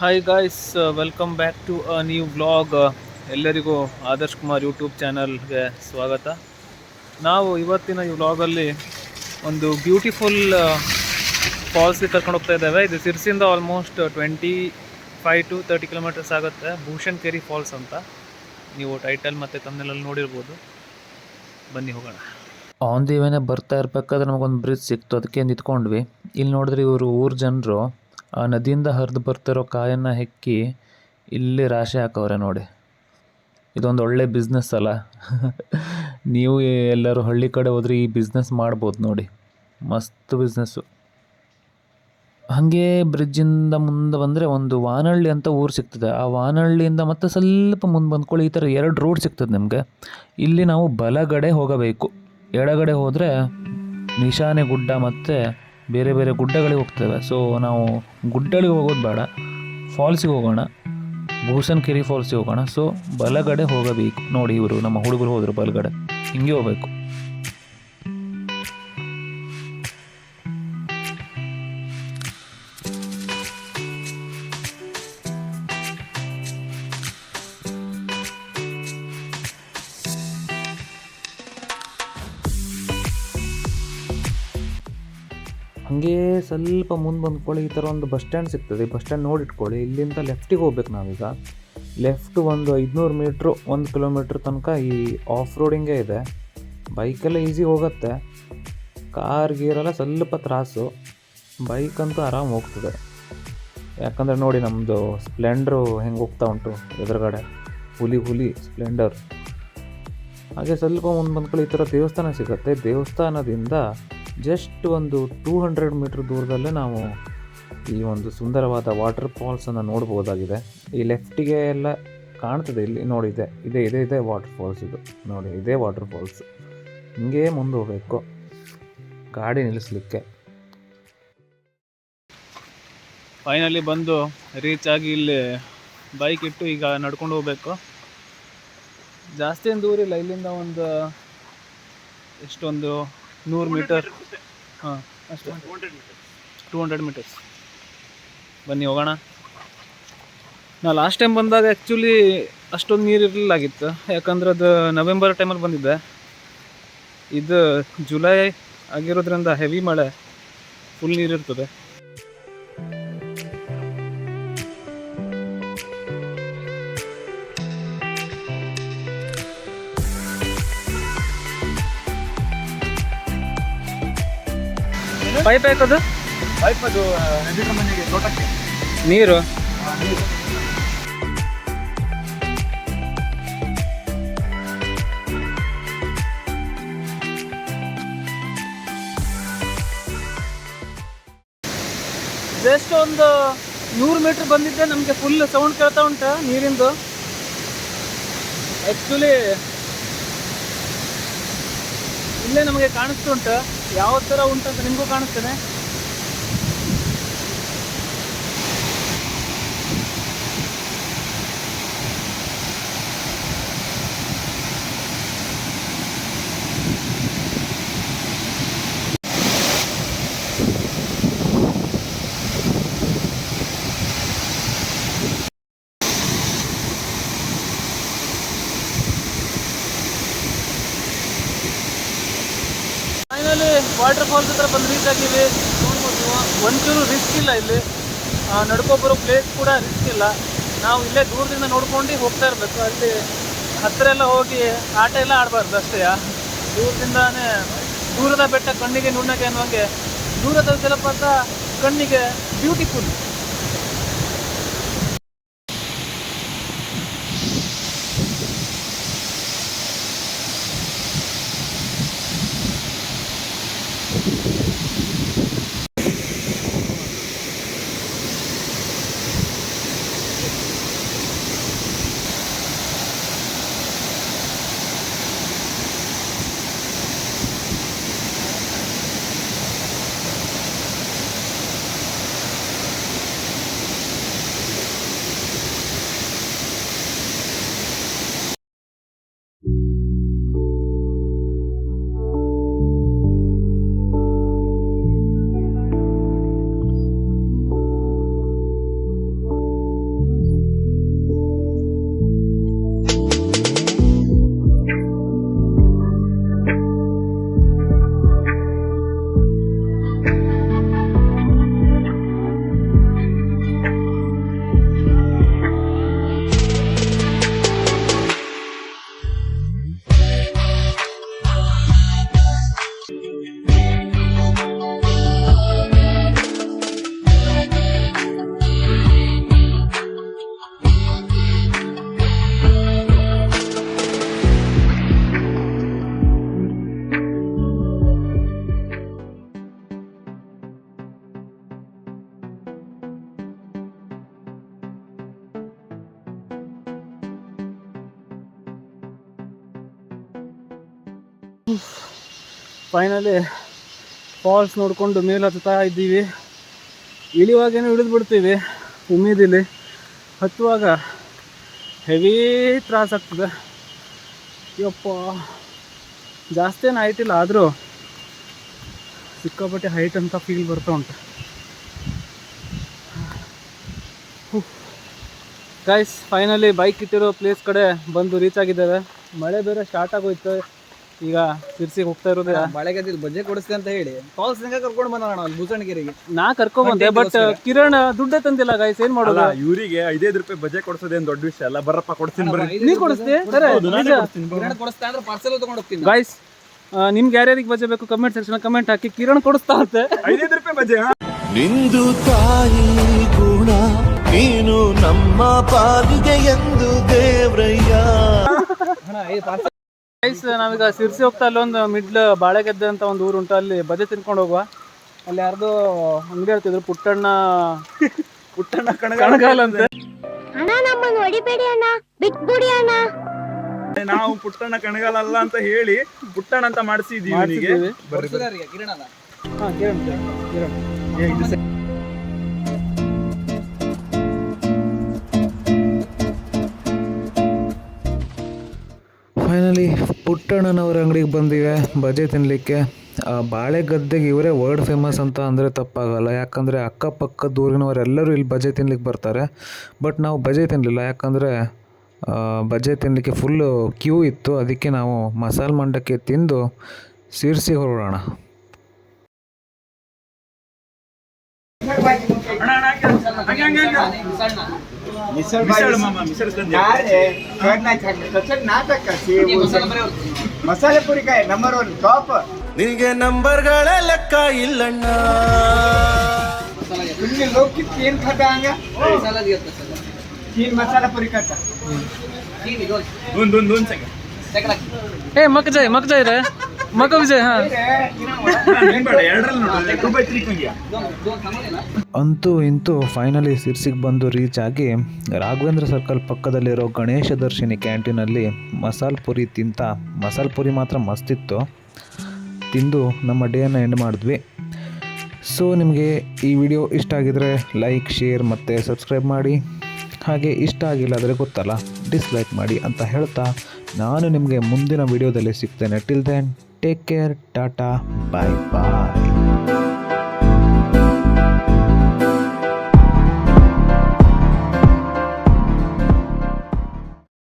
Hi guys welcome back to a new vlog ಎಲ್ಲರಿಗೂ Adarsh Kumar YouTube ಚಾನಲ್ಗೆ ಸ್ವಾಗತ. ನಾವು ಇವತ್ತಿನ ಈ ವ್ಲಾಗಲ್ಲಿ ಒಂದು ಬ್ಯೂಟಿಫುಲ್ ಫಾಲ್ಸ್ಗೆ ಕರ್ಕೊಂಡು ಹೋಗ್ತಾ ಇದ್ದೇವೆ. ಇದು ಸಿರ್ಸಿಂದ almost twenty five to thirty kilometers ಆಗುತ್ತೆ. ಭೂಷಣ್ ಕೆರಿ ಫಾಲ್ಸ್ ಅಂತ. ನೀವು ಟೈಟಲ್ ಮತ್ತು ತಮ್ಮನೆಲ್ಲ ನೋಡಿರ್ಬೋದು. ಬನ್ನಿ ಹೋಗೋಣ. ಆನ್ ದಿ ವೇನೆ ಬರ್ತಾ ಇರಬೇಕಾದ್ರೆ ನಮಗೊಂದು ಬ್ರಿಡ್ಜ್ ಸಿಕ್ತು. ಅದಕ್ಕೆ ನಿಂತ್ಕೊಂಡ್ವಿ. ಇಲ್ಲಿ ನೋಡಿದ್ರೆ ಇವರು ಊರ ಜನರು. ಆ ನದಿಯಿಂದ ಹರಿದು ಬರ್ತಿರೋ ಕಾಯನ್ನು ಹೆಕ್ಕಿ ಇಲ್ಲಿ ರಾಶಿ ಹಾಕವ್ರೆ ನೋಡಿ. ಇದೊಂದು ಒಳ್ಳೆ ಬಿಸ್ನೆಸ್ ಅಲ್ಲ. ನೀವು ಎಲ್ಲರೂ ಹಳ್ಳಿ ಕಡೆ ಹೋದ್ರೆ ಈ ಬಿಸ್ನೆಸ್ ಮಾಡ್ಬೋದು ನೋಡಿ. ಮಸ್ತ್ ಬಿಸ್ನೆಸ್ಸು ಹಾಗೆ ಬ್ರಿಡ್ಜಿಂದ ಮುಂದೆ ಬಂದರೆ ಒಂದು ವಾನಹಳ್ಳಿ ಅಂತ ಊರು ಸಿಗ್ತದೆ. ಆ ವಾನಹಳ್ಳಿಯಿಂದ ಮತ್ತೆ ಸ್ವಲ್ಪ ಮುಂದೆ ಬಂದ್ಕೊಳ್ಳಿ ಈ ಥರ ಎರಡು ರೋಡ್ ಸಿಗ್ತದೆ ನಿಮಗೆ. ಇಲ್ಲಿ ನಾವು ಬಲಗಡೆ ಹೋಗಬೇಕು. ಎಡಗಡೆ ಹೋದರೆ ನಿಶಾನೆ ಗುಡ್ಡ ಮತ್ತು ಬೇರೆ ಬೇರೆ ಗುಡ್ಡಗಳಿಗೆ ಹೋಗ್ತೇವೆ. ಸೊ ನಾವು ಗುಡ್ಡಗಳಿಗೆ ಹೋಗೋದು ಬೇಡ. ಫಾಲ್ಸಿಗೆ ಹೋಗೋಣ. ಭೂಷಣ್ ಕೆರಿ ಫಾಲ್ಸಿಗೆ ಹೋಗೋಣ. ಸೊ ಬಲಗಡೆ ಹೋಗಬೇಕು. ನೋಡಿ ಇವರು ನಮ್ಮ ಹುಡುಗರು ಹೋದರು ಬಲಗಡೆ. ಹಿಂಗೆ ಹೋಗ್ಬೇಕು. ಹಾಗೇ ಸ್ವಲ್ಪ ಮುಂದೆ ಬಂದ್ಕೊಳ್ಳಿ, ಈ ಥರ ಒಂದು ಬಸ್ ಸ್ಟ್ಯಾಂಡ್ ಸಿಗ್ತದೆ. ಈ ಬಸ್ ಸ್ಟ್ಯಾಂಡ್ ನೋಡಿಟ್ಕೊಳ್ಳಿ, ಇಲ್ಲಿಂದ ಲೆಫ್ಟಿಗೆ ಹೋಗ್ಬೇಕು ನಾವೀಗ. ಲೆಫ್ಟ್ ಒಂದು ಐದುನೂರು ಮೀಟ್ರು ಒಂದು ಕಿಲೋಮೀಟ್ರ್ ತನಕ ಈ ಆಫ್ ರೋಡಿಂಗೇ ಇದೆ. ಬೈಕೆಲ್ಲ ಈಸಿ ಹೋಗುತ್ತೆ. ಕಾರ್ ಗೀರೆಲ್ಲ ಸ್ವಲ್ಪ ತ್ರಾಸು. ಬೈಕ್ ಅಂತೂ ಆರಾಮ್ ಹೋಗ್ತದೆ. ಯಾಕಂದರೆ ನೋಡಿ ನಮ್ಮದು ಸ್ಪ್ಲೆಂಡ್ರು ಹೆಂಗೆ ಹೋಗ್ತಾ ಉಂಟು ಎದುರುಗಡೆ. ಹುಲಿ ಹುಲಿ ಸ್ಪ್ಲೆಂಡರ್ ಹಾಗೆ ಸ್ವಲ್ಪ ಮುಂದೆ ಬಂದ್ಕೊಳ್ಳಿ, ಈ ಥರ ದೇವಸ್ಥಾನ ಸಿಗುತ್ತೆ. ದೇವಸ್ಥಾನದಿಂದ ಜಸ್ಟ್ ಒಂದು ಟೂ ಹಂಡ್ರೆಡ್ ಮೀಟ್ರ್ ದೂರದಲ್ಲೇ ನಾವು ಈ ಒಂದು ಸುಂದರವಾದ ವಾಟರ್ ಫಾಲ್ಸನ್ನು ನೋಡ್ಬೋದಾಗಿದೆ. ಈ ಲೆಫ್ಟಿಗೆ ಎಲ್ಲ ಕಾಣ್ತದೆ, ಇಲ್ಲಿ ನೋಡಿ, ಇದೆ ಇದೆ, ಇದೇ, ಇದೆ ವಾಟರ್ ಫಾಲ್ಸ್ ಇದು. ನೋಡಿ, ಇದೇ ವಾಟರ್ ಫಾಲ್ಸ್. ಹಿಂಗೇ ಮುಂದೆ ಹೋಗಬೇಕು, ಗಾಡಿ ನಿಲ್ಲಿಸ್ಲಿಕ್ಕೆ. ಫೈನಲಿ ಬಂದು ರೀಚ್ ಆಗಿ ಇಲ್ಲಿ ಬೈಕ್ ಇಟ್ಟು ಈಗ ನಡ್ಕೊಂಡು ಹೋಗಬೇಕು. ಜಾಸ್ತಿ ದೂರ ಇಲ್ಲ ಇಲ್ಲಿಂದ ಒಂದು ಎಷ್ಟೊಂದು ನೂರು ಮೀಟರ್. ಹಾಂ. ಅಷ್ಟೇ ಟೂ ಹಂಡ್ರೆಡ್ ಮೀಟರ್ಸ್ ಬನ್ನಿ ಹೋಗೋಣ. ನಾ ಲಾಸ್ಟ್ ಟೈಮ್ ಬಂದಾಗ ಆ್ಯಕ್ಚುಲಿ ಅಷ್ಟೊಂದು ನೀರು ಇರಲಿಲ್ಲಾಗಿತ್ತು ಯಾಕಂದ್ರೆ ಅದು ನವೆಂಬರ್ ಟೈಮಲ್ಲಿ ಬಂದಿದ್ದೆ. ಇದು ಜುಲೈ ಆಗಿರೋದ್ರಿಂದ ಹೆವಿ ಮಳೆ. ಫುಲ್ ನೀರು ಇರ್ತದೆ. ಪೈಪ್ ಹಾಕೋದು ಪೈಪ್ ಅದು ಎದುರು ಮನೆಗೆ ತೋಟಕ್ಕೆ. ನೀರು? ಜಸ್ಟ್ ಒಂದು ನೂರು ಮೀಟ್ರ್ ಬಂದಿದ್ದೆ ನಮಗೆ ಫುಲ್ ಸೌಂಡ್ ಕೇಳ್ತಾ ಉಂಟು ನೀರಿಂದು. ಆ್ಯಕ್ಚುಲಿ ಇಲ್ಲೇ ನಮಗೆ ಕಾಣಿಸ್ತುಂಟು ಯಾವ ಥರ ಉಂಟಂತ ಅಂತ ನಿಮಗೂ ಕಾಣಿಸ್ತೇನೆ ಫೈನಲಿ ವಾಟರ್ ಫಾಲ್ಸ್ ಹತ್ರ ಬಂದು ರೀಚ್ ಆಗಿವಿ. ಒಂಚೂರು ರಿಸ್ಕ್ ಇಲ್ಲ ಇಲ್ಲಿ. ಆ, ನಡ್ಕೊ ಬರೋ ಪ್ಲೇಸ್ ಕೂಡ ರಿಸ್ಕ್ ಇಲ್ಲ. ನಾವು ಇಲ್ಲೇ ದೂರದಿಂದ ನೋಡ್ಕೊಂಡು ಹೋಗ್ತಾ ಇರಬೇಕು. ಅಲ್ಲಿ ಹತ್ತಿರ ಎಲ್ಲ ಹೋಗಿ ಆಟ ಎಲ್ಲ ಆಡಬಾರ್ದು ಅಷ್ಟೇ. ದೂರದಿಂದಾನೇ ದೂರದ ಬೆಟ್ಟ ಕಣ್ಣಿಗೆ ನುಣ್ಣಗೆ ಅನ್ನುವಂಗೆ ದೂರದ ಜಲಪಾತ ಕಣ್ಣಿಗೆ ಬ್ಯೂಟಿಫುಲ್ ಫೈನಲಿ ಫಾಲ್ಸ್ ನೋಡಿಕೊಂಡು ಮೇಲೆ ಹತ್ತುತ್ತಾ ಇದ್ದೀವಿ. ಇಳಿವಾಗೇನೋ ಇಳಿದು ಬಿಡ್ತೀವಿ. ಉಮ್ಮೀದಿಲಿ ಹತ್ತುವಾಗ ಹೆವಿ ತ್ರಾಸ ಆಗ್ತದೆ. ಯಪ್ಪ, ಜಾಸ್ತಿ ಏನು ಆಯ್ತಿಲ್ಲ ಆದರೂ ಸಿಕ್ಕಾಪಟ್ಟೆ ಹೈಟ್ ಅಂತ ಫೀಲ್ ಬರ್ತಾ ಉಂಟು. ಗೈಸ್ ಫೈನಲಿ ಬೈಕ್ ಇಟ್ಟಿರೋ ಪ್ಲೇಸ್ ಕಡೆ ಬಂದು ರೀಚ್ ಆಗಿದ್ದಾವೆ ಮಳೆ ಬೇರೆ ಸ್ಟಾರ್ಟ್ ಆಗೋಯ್ತು. ಈಗ ತಿರ್ಸಿ ಹೋಗ್ತಾ ಇರೋದು ಬಾಳೆಗದ್ದಿಲ್ ಬಜೆ ಕೊಡಿಸ್ತೆ ಅಂತ ಹೇಳಿ. ಫಾಲ್ಸ್ ನಿಂಗ ಕರ್ಕೊಂಡು ಬಂದ ನಾನು ಭೂಷಣಗಿರಿಗೆ. ನಾ ಕರ್ಕೊಂಬಂದೆ ಬಟ್ ಕಿರಣ್ ದುಡ್ಡೇ ತಂದಿಲ್ಲ ಗಾಯ್ಸ್ ಏನ್ ಮಾಡೋದು? ಇವರಿಗೆ ಐದೈದು ರೂಪಾಯಿ ಬಜೆ ಕೊಡ್ಸೋದೇನ್ ದೊಡ್ಡ ವಿಷಯ ಅಲ್ಲ? ಬರಪ್ಪ ಕೊಡ್ತೀನಿ ಬರ್ರಿ. ನೀ ಕೊಡಿಸ್ತಿ ಸರಿ ಕಿರಣ ಕೊಡಿಸ್ತಾ ಅಂದ್ರೆ ಪಾರ್ಸೆಲ್ ತಗೊಂಡು ಹೋಗ್ತೀನಿ. ಗೈಸ್ ನಿಮ್ಗೆ ಯಾರ್ಯಾರಿಗೆ ಬಜೆ ಬೇಕು ಕಮೆಂಟ್ ಸೆಕ್ಷನ್ ಕಮೆಂಟ್ ಹಾಕಿ ಕಿರಣ್ ಕೊಡಿಸ್ತಾ ಅಂತೆ. ಐದೈದು ರೂಪಾಯಿ ಬಜೆ ನಿಂದು ತಾಯಿ ಗುಣ ನೀನು ನಮ್ಮ ಪಾಲಿಗೆ ಎಂದು ದೇವ್ರಯ್ಯ ಗೈಸ್ ನಾವೀಗ ಸಿರ್ಸಿ ಹೋಗ್ತಾ ಅಲ್ಲೊಂದು ಮಿಡ್ಲ್ ಬಾಳೆಗೆದ್ದೆ ಅಂತ ಒಂದು ಊರು ಉಂಟು ಅಲ್ಲಿ ಬಜೆ ತಿನ್ಕೊಂಡು ಹೋಗುವ. ಅಲ್ಲಿ ಯಾರ್ದು ಅಂಗಡಿ ಹೇಳ್ತಿದ್ರು ಪುಟ್ಟಣ್ಣ ಪುಟ್ಟಣ್ಣ ಕಣಗಾಲ ಕಣಗಾಲ್ ಅಂತ. ಅಣ್ಣ ನಮ್ಮನ್ನು ಹೊಡಿಬೇಡಿ ಅಣ್ಣ ಬಿಟ್ಬಿಡಿ ಅಣ್ಣ. ನಾವು ಪುಟ್ಟಣ್ಣ ಕಣಗಾಲ ಅಲ್ಲ ಅಂತ ಹೇಳಿ ಪುಟ್ಟಣ್ಣ ಅಂತ ಮಾಡಿಸಿದೀವಿ ಮಾಡ್ಸಿದ್ದೀವಿ. ಕಿರಣನ ಹಾ ಕಿರಣ್ ಕಿರಣ್ ಪುಟ್ಟಣ್ಣನವ್ರ ಅಂಗಡಿಗೆ ಬಂದಿವೆ. ಬಜೆ ತಿನ್ನಲಿಕ್ಕೆ ಬಾಳೆ ಗದ್ದೆಗೆ ಇವರೇ ವರ್ಲ್ಡ್ ಫೇಮಸ್ ಅಂತ ಅಂದರೆ ತಪ್ಪಾಗಲ್ಲ. ಯಾಕಂದರೆ ಅಕ್ಕಪಕ್ಕ ಊರಿನವರೆಲ್ಲರೂ ಇಲ್ಲಿ ಬಜೆ ತಿನ್ಲಿಕ್ಕೆ ಬರ್ತಾರೆ. ಬಟ್ ನಾವು ಬಜೆ ತಿನ್ನಲಿಲ್ಲ ಯಾಕಂದರೆ ಬಜೆ ತಿನ್ನಲಿಕ್ಕೆ ಫುಲ್ಲು ಕ್ಯೂ ಇತ್ತು. ಅದಕ್ಕೆ ನಾವು ಮಸಾಲೆ ಮಂಡಕ್ಕೆ ತಿಂದು ಸಿರ್ಸಿಗೆ ಹೊರಡೋಣ. ಅಣ್ಣ, ಮಸಾಲೆ ಪುರಿಕಾಯಿ ನಂಬರ್ ಒನ್ ಟಾಪ್ ನಿನಗೆ ನಂಬರ್ಗಳ ಲೆಕ್ಕ ಇಲ್ಲಣ್ಣ. ನಿಮಗೆ ಲೋಕಿತ್ ಏನ್ ಖಾತ ಹಂಗ? ಚೀನ್ ಮಸಾಲೆ ಪುರಿ ಖಾತ ಒಂದ್ ಒಂದ್ ಒಂದ್ ಸೆಕೆಂಡ್ ಏ ಮಕ್ ಜೈ ಮಕ್ ಜೈ ರೇ. ಮಕ ವಿಜಯ್ ಅಂತೂ ಇಂತೂ ಫೈನಲಿ ಸಿರ್ಸಿಗೆ ಬಂದು ರೀಚ್ ಆಗಿ ರಾಘವೇಂದ್ರ ಸರ್ಕಲ್ ಪಕ್ಕದಲ್ಲಿರೋ ಗಣೇಶ ದರ್ಶಿನಿ ಕ್ಯಾಂಟೀನಲ್ಲಿ ಮಸಾಲ್ ಪುರಿ ತಿಂತ, ಮಸಾಲ್ ಪುರಿ ಮಾತ್ರ ಮಸ್ತಿತ್ತು ತಿಂದು ನಮ್ಮ ಡೇಯನ್ನು ಎಂಡ್ ಮಾಡಿದ್ವಿ. ಸೊ ನಿಮಗೆ ಈ ವಿಡಿಯೋ ಇಷ್ಟ ಆಗಿದರೆ ಲೈಕ್ ಶೇರ್ ಮತ್ತು ಸಬ್ಸ್ಕ್ರೈಬ್ ಮಾಡಿ. ಹಾಗೆ ಇಷ್ಟ ಆಗಿಲ್ಲ ಆದರೆ ಗೊತ್ತಲ್ಲ ಡಿಸ್ಲೈಕ್ ಮಾಡಿ ಅಂತ ಹೇಳ್ತಾ ನಾನು ನಿಮಗೆ ಮುಂದಿನ ವಿಡಿಯೋದಲ್ಲಿ ಸಿಗ್ತೇನೆ. Till then take care tata bye bye